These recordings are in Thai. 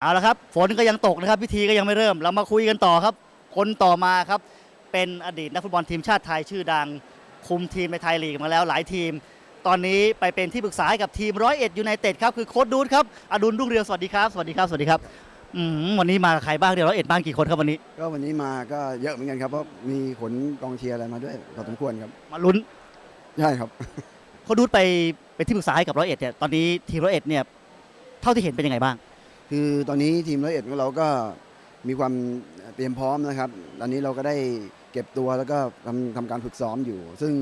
เอาละครับ ฝนก็ยังตกนะครับพิธีก็ยังไม่เริ่ม เรามาคุยกันต่อครับ คนต่อมาครับ เป็นอดีตนักฟุตบอลทีมชาติไทยชื่อดัง คุมทีมในไทยลีกมาแล้วหลายทีม ตอนนี้ไปเป็นที่ปรึกษาให้กับทีมร้อยเอ็ดยูไนเต็ดครับ คือโค้ดดูดครับ อดุลรุ่งเรืองสวัสดีครับ สวัสดีครับ สวัสดีครับอืมวันนี้มากับใครบ้างเดี๋ยวร้อยเอ็ดบ้างกี่คนครับวันนี้ ก็วันนี้มาก็เยอะเหมือนกันครับเพราะมีขนกองเชียร์อะไรมาด้วยพอสมควรครับ มาลุ้นใช่ครับโค้ดดูดไปเป็นที่ปรึกษาให้กับร้อยเอ็ดเนี่ย ตอนนี้ทีมร้อยเอ็ดเนี่ย เท่าที่เห็นเป็นยังไงบ้าง คือตอนนี้ทีมร้อยเอ็ดของเราก็มีความเตรียมพร้อมนะครับ ตอนนี้เราก็ได้เก็บตัวแล้วก็ทำทำการฝึกซ้อมอยู่ ซึ่ง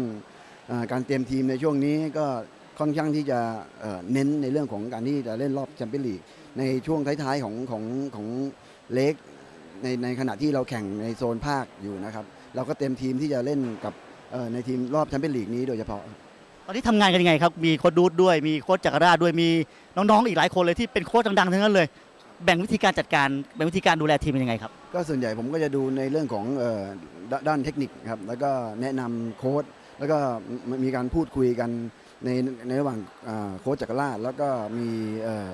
การเตรียมทีมในช่วงนี้ก็ค่อนข้างที่จะเเน้นในเรื่องของการที่จะเล่นรอบแชมเปี้ยนลีกในช่วงท้ายๆของของของเล็กในในขณะที่เราแข่งในโซนภาคอยู่นะครับ เราก็เตรียมทีมที่จะเล่นกับในทีมรอบแชมเปี้ยนลีกนี้โดยเฉพาะ ตอนนี้ทำงานกันยังไงครับ มีโค้ดดูดด้วย มีโค้ดจักรราชด้วย มีน้องๆ อีกหลายคนเลยที่เป็นโค้ดดังๆ ทั้งนั้นเลย แบ่งวิธีการจัดการ แบ่งวิธีการดูแลทีมเป็นยังไงครับ ก็ส่วนใหญ่ผมก็จะดูในเรื่องของเอ่อดด้านเทคนิคครับ แล้วก็แนะนำโค้ดแล้วก็มมีการพูดคุยกันในในระหว่างอ่าโค้ชจักรราชแล้วก็มีเอ่อ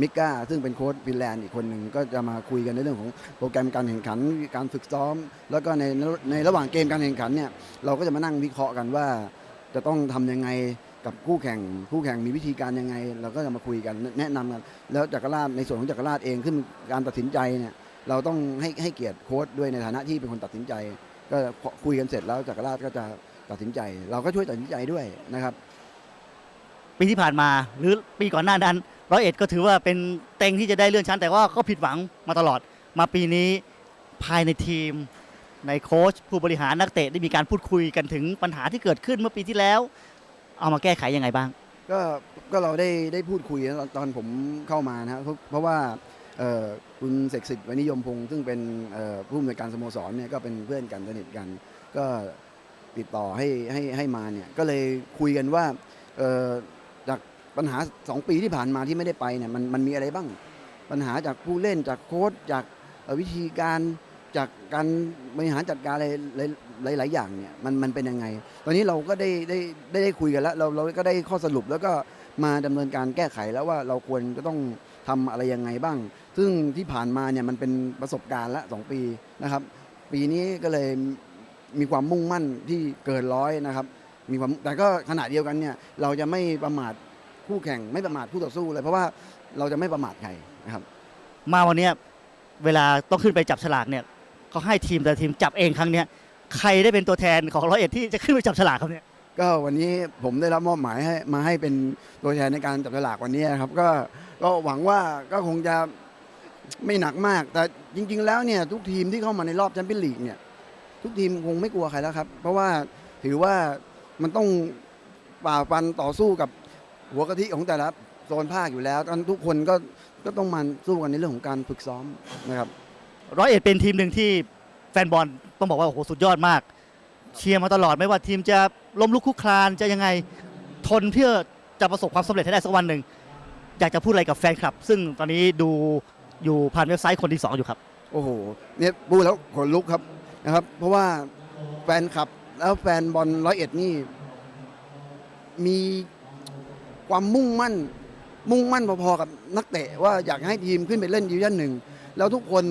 มิก้าซึ่งเป็นโค้ชฟินแลนด์อีกคนหนึ่งก็จะมาคุยกันในเรื่องของโปรแกรมการแข่งขันการฝึกซ้อม แล้วก็ในในระหว่างเกมการแข่งขันเนี่ยเราก็จะมานั่งวิเคราะห์กันว่า จะต้องทำยังไงกับคู่แข่ง คู่แข่งมีวิธีการยังไง เราก็จะมาคุยกันแนะนำกันแล้วจักรราชในส่วนของจักรราชเองขึ้นการตัดสินใจเนี่ยเราต้องให้ให้เกียรติโค้ชด้วยในฐานะที่เป็นคนตัดสินใจ ก็คุยกันเสร็จแล้วจักรราชก็จะตัดสินใจ เราก็ช่วยตัดสินใจด้วยนะครับ ปีที่ผ่านมาหรือปีก่อนหน้านั้นร้อยเอ็ดก็ถือว่าเป็นเต็งที่จะได้เลื่อนชั้น แต่ว่าก็ผิดหวังมาตลอดมาปีนี้ภายในทีม ในโค้ชผู้บริหารนักเตะได้มีการพูดคุยกันถึงปัญหาที่เกิดขึ้นเมื่อปีที่แล้ว เอามาแก้ไขยังไงบ้าง ก็ก็เราได้ได้พูดคุยตอนตอนผมเข้ามานะครับเพราะเพราะว่าคุณเสกสิทธิ์วนิยมพงศ์ซึ่งเป็นผู้อำนวยการสโมสรเนี่ยก็เป็นเพื่อนกันสนิทกัน ก็ติดต่อให้ให้ให้มาเนี่ยก็เลยคุยกันว่าจากปัญหา 2 ปีที่ผ่านมาที่ไม่ได้ไปเนี่ยมันมันมีอะไรบ้าง ปัญหาจากผู้เล่นจากโค้ชจากวิธีการ จากการบริหารจัดการอะไรหลายหลาย ๆ อย่างเนี่ยมันมันเป็นยังไง ตอนนี้เราก็ได้ได้ได้ได้คุยกันแล้วเราเราก็ได้ข้อสรุปแล้วก็มาดำเนินการแก้ไขแล้วว่าเราควรจะต้องทำอะไรยังไงบ้าง ซึ่งที่ผ่านมาเนี่ยมันเป็นประสบการณ์ละสองปีนะครับ ปีนี้ก็เลยมีความมุ่งมั่นที่เกินร้อยนะครับมีความแต่ก็ขณะเดียวกันเนี่ยเราจะไม่ประมาทคู่แข่งไม่ประมาทคู่ต่อสู้เลยเพราะว่าเราจะไม่ประมาทใครนะครับ มาวันนี้เวลาต้องขึ้นไปจับฉลากเนี่ย เขาให้ทีมแต่ทีมจับเองครั้งเนี้ยใครได้เป็นตัวแทนของร้อยเอ็ดที่จะขึ้นไปจับฉลากครับเนี่ยก็วันนี้ผมได้รับมอบหมายให้มาให้เป็นตัวแทนในการจับฉลากวันนี้นะครับ ก็ก็หวังว่าก็คงจะไม่หนักมาก แต่จริง ๆ แล้วเนี่ยทุกทีมที่เข้ามาในรอบแชมเปี้ยนลีกเนี่ยทุกทีมคงไม่กลัวใครแล้วครับ เพราะว่าถือว่ามันต้องฝ่าฟันต่อสู้กับหัวกะทิของแต่ละโซนภาคอยู่แล้วทุกคนก็ก็ต้องมันสู้กันในเรื่องของการฝึกซ้อมนะครับ ร้อยเอ็ดเป็นทีมหนึ่งที่แฟนบอลต้องบอกว่าโอ้โหสุดยอดมาก เชียร์มาตลอดไม่ว่าทีมจะล้มลุกคลุกคลานจะยังไงทนเพื่อจะประสบความสำเร็จให้ได้สักวันหนึ่งอยากจะพูดอะไรกับแฟนคลับ ซึ่งตอนนี้ดูอยู่ผ่านเว็บไซต์คนที่สองอยู่ครับ โอ้โหเนี่ยพูดแล้วขนลุกครับนะครับ เพราะว่าแฟนคลับแล้วแฟนบอลร้อยเอ็ดนี่ มีความมุ่งมั่น มุ่งมั่นพอๆกับนักเตะว่าอยากให้ทีมขึ้นไปเล่นดิวิชั่นหนึ่งแล้วทุกคน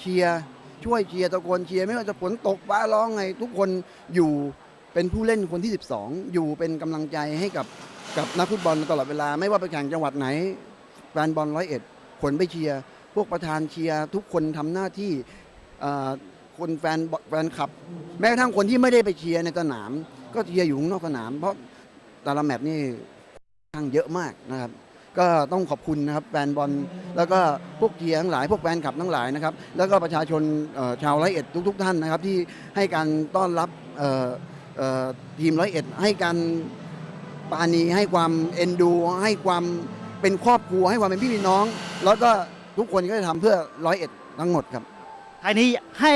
เชียร์ช่วยเชียร์ตะโกนเชียร์ไม่ว่าจะฝนตกฟ้าร้องไง ทุกคนอยู่เป็นผู้เล่นคนที่ 12 อยู่เป็นกำลังใจให้กับกับนักฟุตบอลตลอดเวลา ไม่ว่าไปแข่งจังหวัดไหนแฟนบอลร้อยเอ็ดขนไปเชียร์พวกประธานเชียร์ทุกคนทำหน้าที่คนแฟนแฟนคลับ แม้กระทั่งคนที่ไม่ได้ไปเชียร์ในสนาม ก็เชียร์อยู่ข้างนอกสนาม เพราะแต่ละแมตช์นี่ทั้งเยอะมากนะครับ ก็ต้องขอบคุณนะครับแฟนบอลแล้วก็พวกเชียร์ทั้งหลายพวกแฟนคลับทั้งหลายนะครับ แล้วก็ประชาชนชาวร้อยเอ็ดทุก ๆ ท่านนะครับ ที่ให้การต้อนรับทีมร้อยเอ็ดให้การปาณีให้ความเอ็นดู ให้ความเป็นครอบครัวให้ความเป็นพี่เป็นน้อง แล้วก็ทุกคนก็จะทำเพื่อร้อยเอ็ดทั้งหมดครับท้ายนี้ให้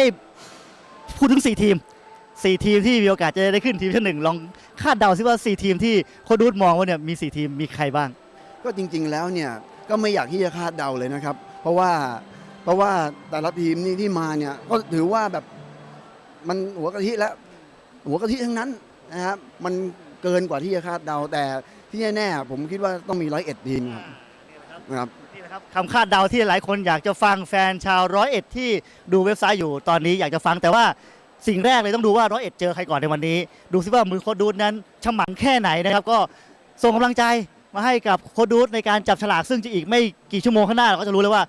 พูดถึง 4 ทีม 4 ทีมที่มีโอกาสจะได้ขึ้นทีมที่หนึ่งลองคาดเดาซิว่า 4 ทีมที่โคชดูดมองว่าเนี่ยมี 4 ทีมมีใครบ้าง ก็จริงๆแล้วเนี่ยก็ไม่อยากที่จะคาดเดาเลยนะครับ เพราะว่าเพราะว่าแต่ละทีมนี่ที่มาเนี่ยก็ถือว่าแบบมันหัวกะทิแล้วหัวกะทิทั้งนั้นนะครับมันเกินกว่าที่จะคาดเดา แต่ที่แน่ๆผมคิดว่าต้องมีร้อยเอ็ดทีมครับนะครับคำคาดเดาที่หลายคนอยากจะฟังแฟนชาวร้อยเอ็ดที่ดูเว็บไซต์อยู่ตอนนี้อยากจะฟังแต่ว่าสิ่งแรกเลยต้องดูว่าร้อยเอ็ดเจอใครก่อนในวันนี้ ดูซิว่ามือโคดดูนั้นฉมังแค่ไหนนะครับ ก็ส่งกำลังใจ มาให้กับโคดดูดในการจับฉลากซึ่งจะอีกไม่กี่ชั่วโมงข้างหน้าเราก็จะรู้แล้วว่า